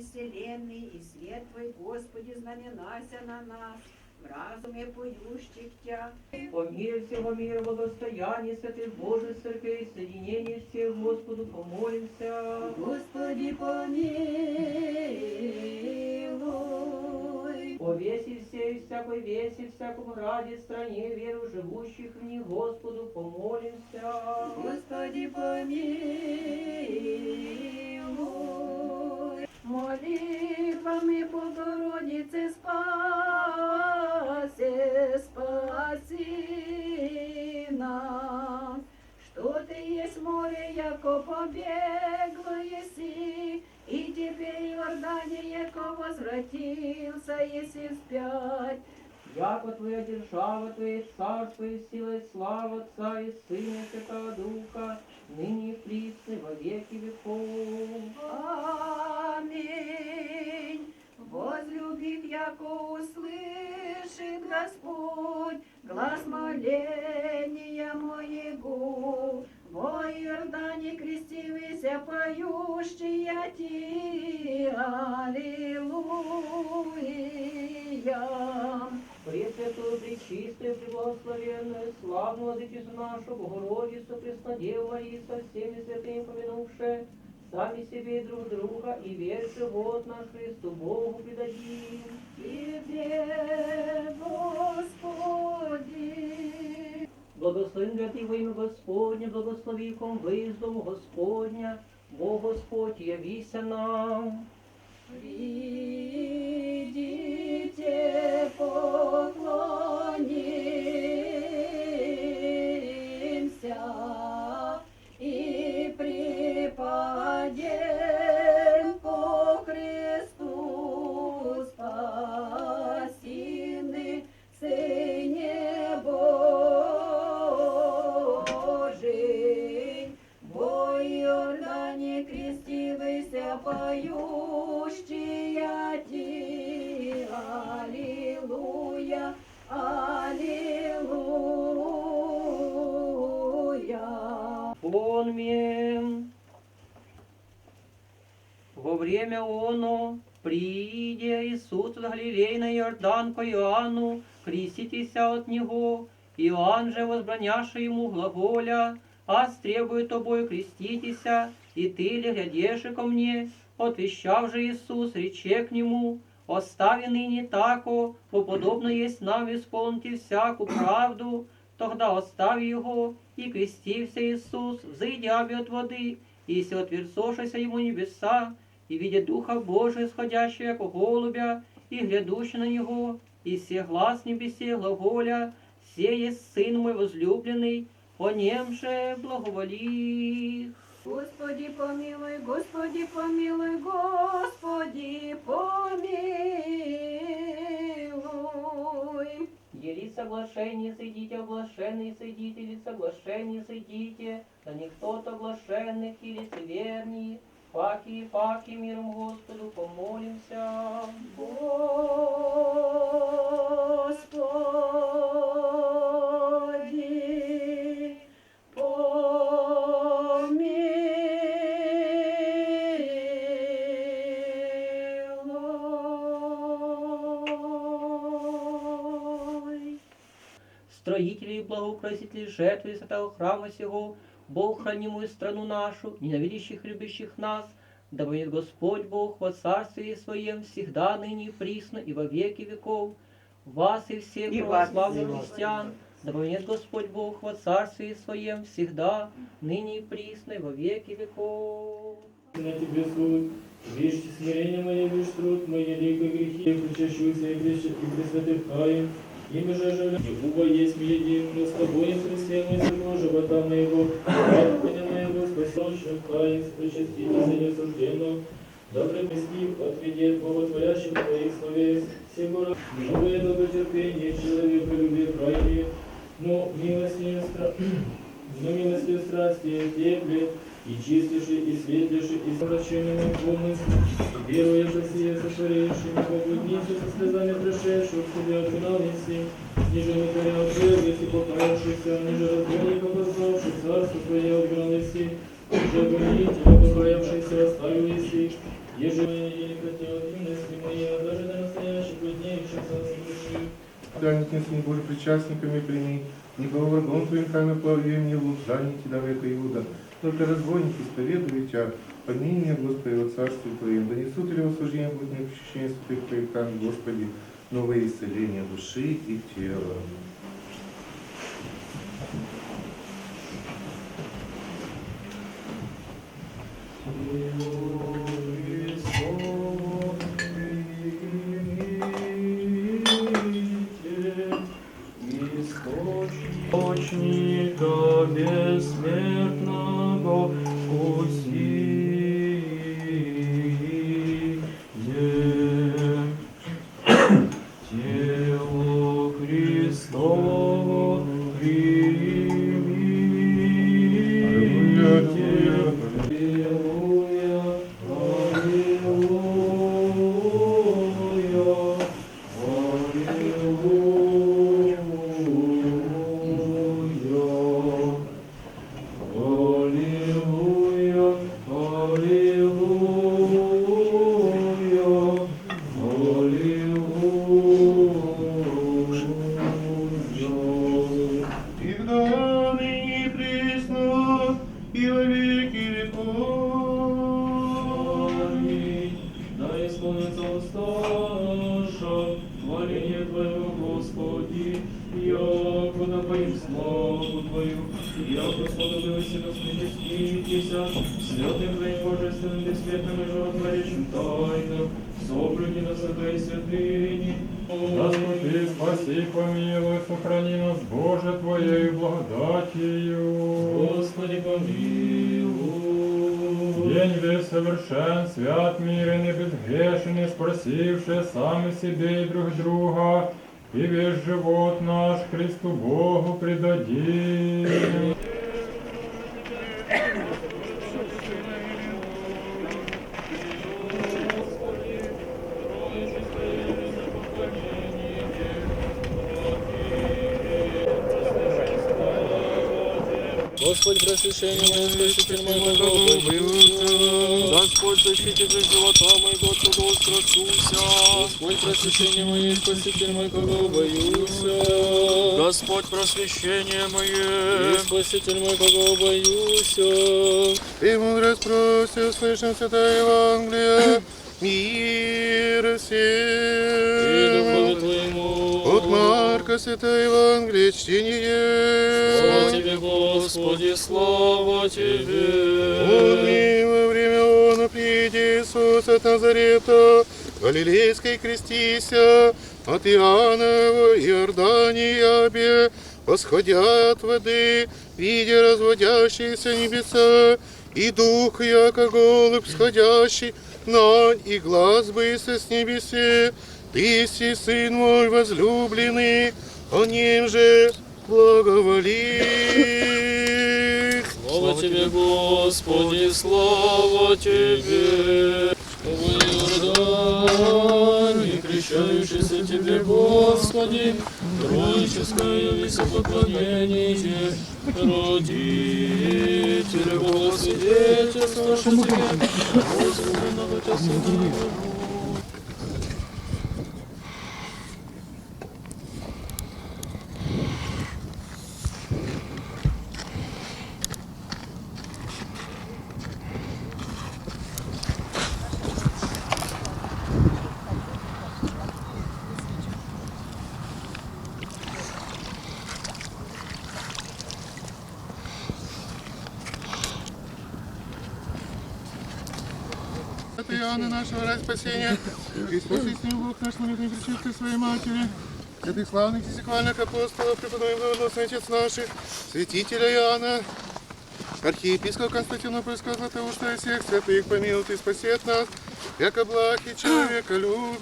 Господи, вселенной, и свет Твой, Господи, знаменася на нас, в разуме поющих Тя. О мире всего мира, благостоянии святых Божьих церквей, соединении всех Господу помолимся. Господи, помилуй. О весе всей, всякой весе, всяком раде, стране, веру живущих в них, Господу помолимся. Господи, помилуй. Молитвами Богородицы спаси, спаси нас. Что ты есть море, яко побегло еси, и теперь Иордане, яко возвратился, еси вспять. Яко Твоя держава, Твоя царство и сила, и слава Отца и Сына Святого Духа, ныне и присно, во веки веков. Аминь. Возлюбит, яко услышит Господь глаз моления моего. Во Иордане крестивися поющие ти, Аллилуйя. Пресвятую, Пречистую, Преблагословенную, славную Владычицу нашу, Богородицу, Преснодеву Марию, со всеми святыми помянувши, сами себе друг друга, и весь живот наш Христу Богу предадим. Тебе, Господи. Благословен да Ты во имя Господне, благослови ком виздому Господня, Бог Господь, явися нам. Придите, поклонимся оно, приидя Иисус в Галилей на Иордан ко Иоанну, креститеся от Него, Иоанн же, возбраняши ему глаголя, «Аз требую тобою креститеся, и ты ли глядишь ко мне?» Отвещав же Иисус, рече к нему, «Остави ныне тако, бо подобно есть нам исполнити всяку правду, тогда остави его, и крестився Иисус, взойдя би от воды, и се отверцошися ему небеса, и видя Духа Божия, сходящего яко голубя, и глядущий на него, и се глас в небесе глаголя, «Се есть Сын мой возлюбленный, о нем же благоволи». Господи помилуй, Господи помилуй, Господи помилуй. Ели соглашение, сойдите, оглашенные, сойдите, или соглашение, сойдите, да не кто-то оглашенных и лицевернее, паки паки миром Господу помолимся. Господи, помилуй. Строители и благоукрасители жертвы святого храма сего, Бог хранимую страну нашу, ненавидящих, любящих нас, да будет Господь Бог во царстве Своем всегда, ныне и присно, и во веки веков. Вас и всех И вас, православных и вас. христиан, да будет Господь Бог во царстве Своем всегда, ныне и присно, и во веки веков. на тебе суд. Вещи смирения моей, вишь труд мой, великой грехи, включащуюся и пресвя- и пресвятых каин. Ими же оживля, Егова есть мне един, но с тобой Христе мой сырно живота моего, Господи моего, спасенщим каин, причастите за несужденно. Добрый Мескив, отведи от боготворящих твоих словес, сего живое долготерпение, человека люби крайне, но милостью стра... но милостью страсти тепле, и чистейший, и светлейший, и совращенный полный, и веруя по сие сотворивший, Богу дницы со слезами пришедших, к себе отгнал неси, ниже не коря отвергнуть и покаявшихся, ниже разбойника познавших, царство твое отгнал неси, ниже гонителя покаявшихся оставил неси, Еже мои не хотел юности моя, даже до настоящих дней часа совершил. Да, не не Боже, причастниками прими, Ибо врагом твоим храме плавим, не лужаните да века Иуда. Только разбойники исповедуют тебя, помилуй Господи, во царстве Твоем. Да несут ли во служение будет не очищение святых Твоих Господи, новое исцеление души и тела. Совершен, свят, мирен и безгрешен, и спросивши сами себе и друг друга, и весь живот наш Христу Богу предадим. Господь, просвещение мое, спаситель мой, Господь, Господь, защититель живота моего, кого устрашуся. Господь, просвещение мое, спаситель мой, кого боюся. Господь, просвещение мое, спаситель мой, кого боюся. И мудрость просит, услышим святое Евангелие, мир И всем. духове Твоему. От Марка святое Евангелие, чтение. Слава Тебе, Господи, слава Тебе. Помни во время он приди Иисус от Назарета, Галилейской крестися, от Иоанна в Иордании обе, восходя от воды, видя разводящиеся небеса, и дух, яко голубь сходящий, нань и глаз быстро с небесе, ты си сын мой возлюбленный, о нем же благоволи. Слава Тебе, Господи, слава Тебе. Иордане, крещающийся Тебе, Господи, троическое висококлонение, родители Бога свидетельство, что Тебе, Господи, многочасового От Иоанна нашего ради спасения, и спаси с ним Бог наш молитвы причистой своей матери, святых славных и секвальных апостолов, преподобный благоносный Отец наших, святителя Иоанна, архиепископа Константинопольского Златоуста и всех святых помилует и спасет нас, яко благ и человека любит.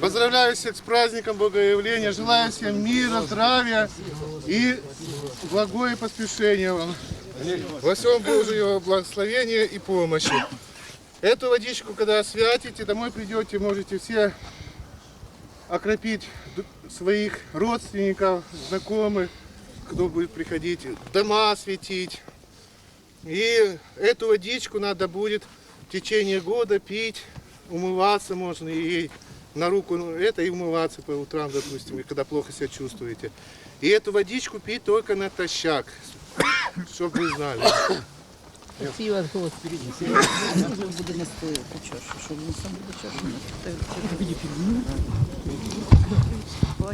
Поздравляю всех с праздником Богоявления, желаю всем мира, здравия и благое поспешения вам. Во всем Божьего благословения и помощи. Эту водичку, когда святите, домой придете, можете все окропить своих родственников, знакомых, кто будет приходить, дома светить. И эту водичку надо будет в течение года пить, умываться можно и на руку ну, это и умываться по утрам, допустим, когда плохо себя чувствуете. И эту водичку пить только натощак, чтобы вы знали. Красиво голос впереди. Дуже буде нести по чашу, щоб він сам буде чашу нести.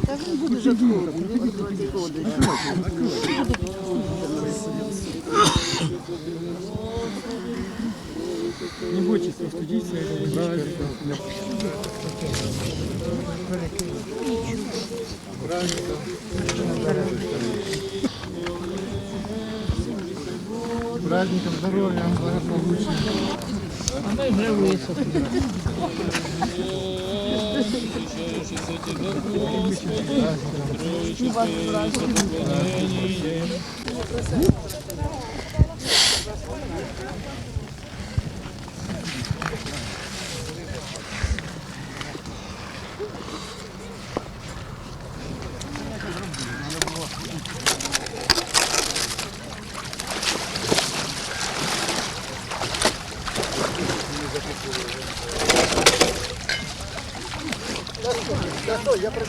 Та він буде жартувати, він буде ходити. Не бойтесь, остудиться, это правильно. Праздников здоровья, благополучия.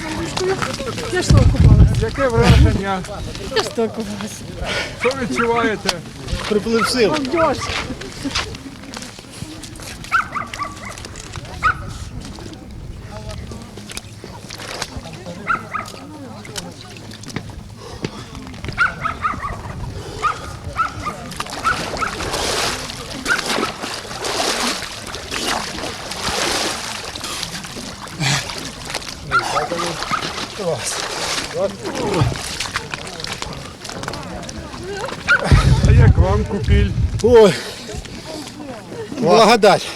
ми вже висохли. Яке враження? Що відчуваєте? Приплив сил. Благодать.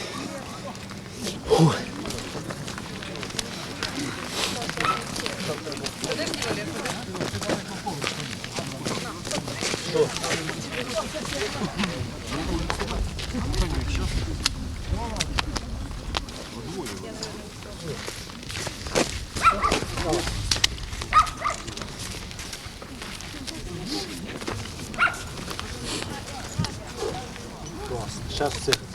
Сейчас все.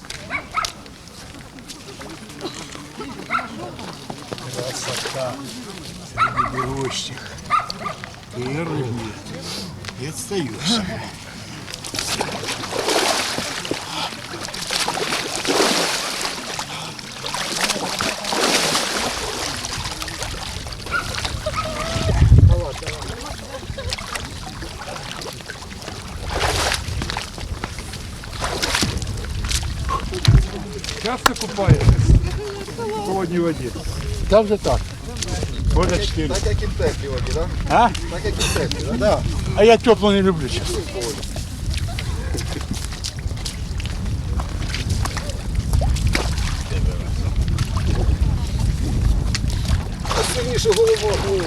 Часто купаєтесь в холодній воді? Там же так. Года 4. Так як і в теплій воді, так? А? Так як і в теплій, так? А я тепло не люблю зараз. Сильніше головою.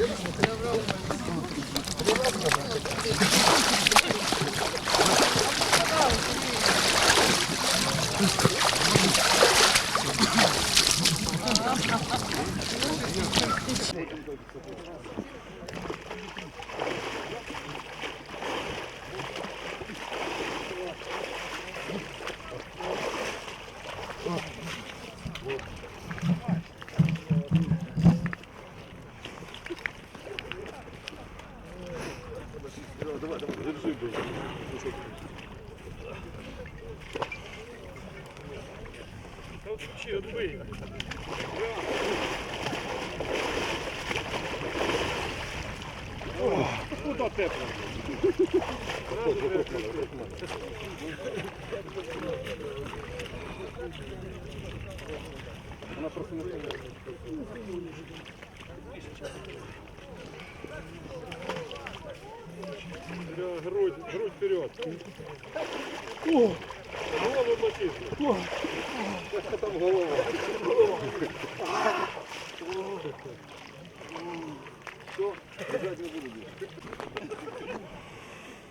Та ні, ти що? Щоб он, щоб он не хоче, ну так прийдеться. Давай, давай, держи. Грудь, грудь вперед. Голову. О! Там голова. Все, бежать не буду.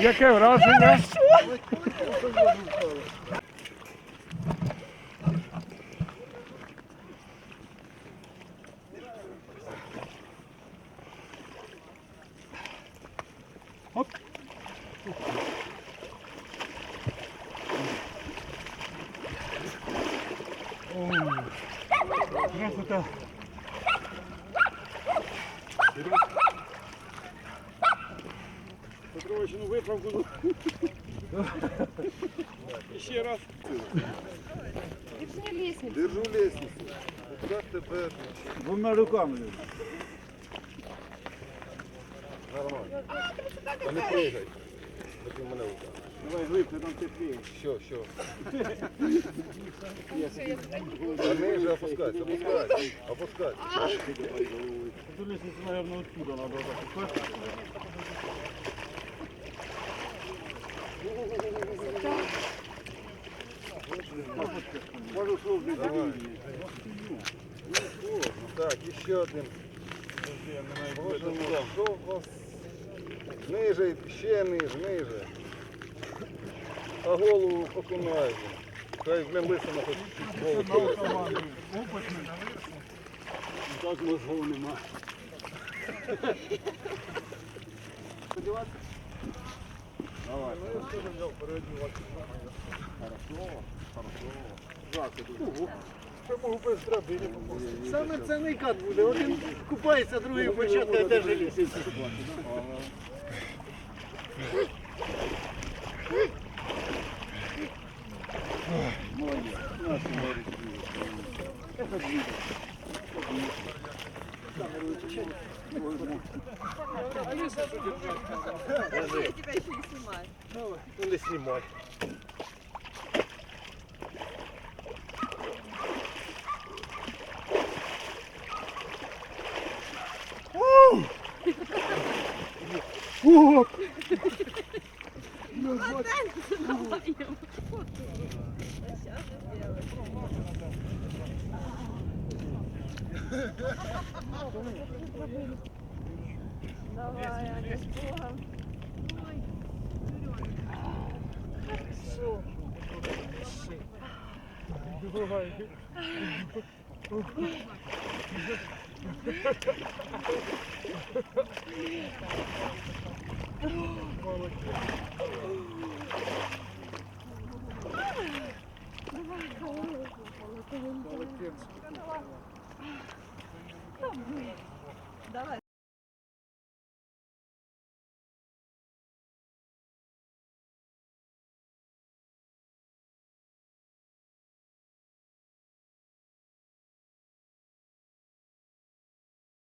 Яке враження? Красота. Как тепер? Двома руками. Нормально. Та не пригай. Поки мене руками. Давай глибше, там тепліше. Що, що? А ниже опускайся, опускайся, опускайся. Эту лестницу, наверное, оттуда надо слов для Давай. Так, еще один. Боже мой, що у вас? Ниже, ще ниже, ниже. А голову покунаєте. Хай блин лисина хоч голову полетить. Так мозгов нема. Давай. Саме цінний кат буде. Один купається, другий початку держи лісницю. Ну не знімай. Оп! Давай, Аня, с Богом. Ой, Серега. Давай. Давай.